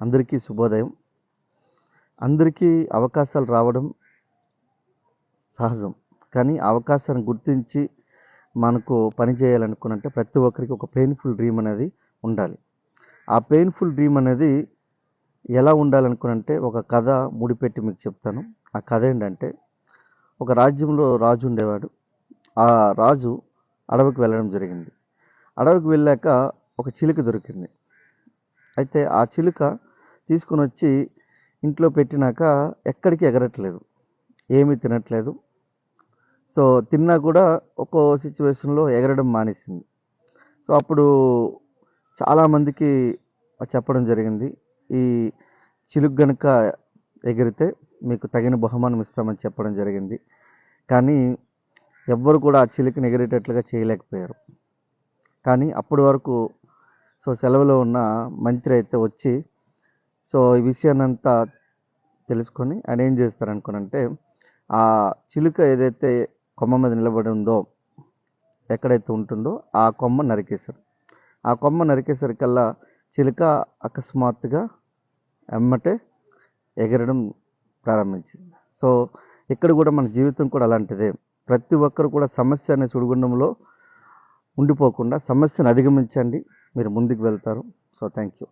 అందరికీ శుభోదయం. అందరికీ అవకాశాలు రావడం సహజం. కానీ అవకాశాన్ని గుర్తించి మనకు పని చేయాలనుకున్నంటే ప్రతి ఒక్కరికి ఒక పెయిన్ఫుల్ డ్రీమ్ అనేది ఉండాలి. ఆ పెయిన్ఫుల్ డ్రీమ్ అనేది ఎలా ఉండాలనుకున్నంటే ఒక కథ ముడిపెట్టి మీకు చెప్తాను. ఆ కథ ఏంటంటే ఒక రాజ్యంలో రాజు ఉండేవాడు. ఆ రాజు అడవికి వెళ్ళడం జరిగింది. అడవికి వెళ్ళాక ఒక చిలుక దొరికింది. అయితే ఆ చిలుక తీసుకుని వచ్చి ఇంట్లో పెట్టినాక ఎక్కడికి ఎగరట్లేదు. ఏమీ తినట్లేదు. సో తిన్నా కూడా ఒక్కో సిచ్యువేషన్లో ఎగరడం మానేసింది. సో అప్పుడు చాలామందికి చెప్పడం జరిగింది ఈ చిలుక గనుక ఎగిరితే మీకు తగిన బహుమానం ఇస్తామని చెప్పడం జరిగింది. కానీ ఎవ్వరు కూడా ఆ చిలుకని ఎగిరేటట్లుగా చేయలేకపోయారు. కానీ అప్పటి వరకు సో సెలవులో ఉన్న మంత్రి అయితే వచ్చి సో ఈ విషయాన్నంతా తెలుసుకొని ఆయన ఏం చేస్తారనుకోనంటే ఆ చిలుక ఏదైతే కొమ్మ మీద నిలబడి ఉందో ఎక్కడైతే ఉంటుందో ఆ కొమ్మ నరికేశారు. ఆ కొమ్మ నరికేసరికల్లా చిలుక అకస్మాత్తుగా ఎమ్మటే ఎగరడం ప్రారంభించింది. సో ఇక్కడ కూడా మన జీవితం కూడా అలాంటిదే. ప్రతి ఒక్కరు కూడా సమస్య అనే సుడిగుండంలో ఉండిపోకుండా సమస్యను అధిగమించండి. మీరు ముందుకు వెళ్తారు. So thank you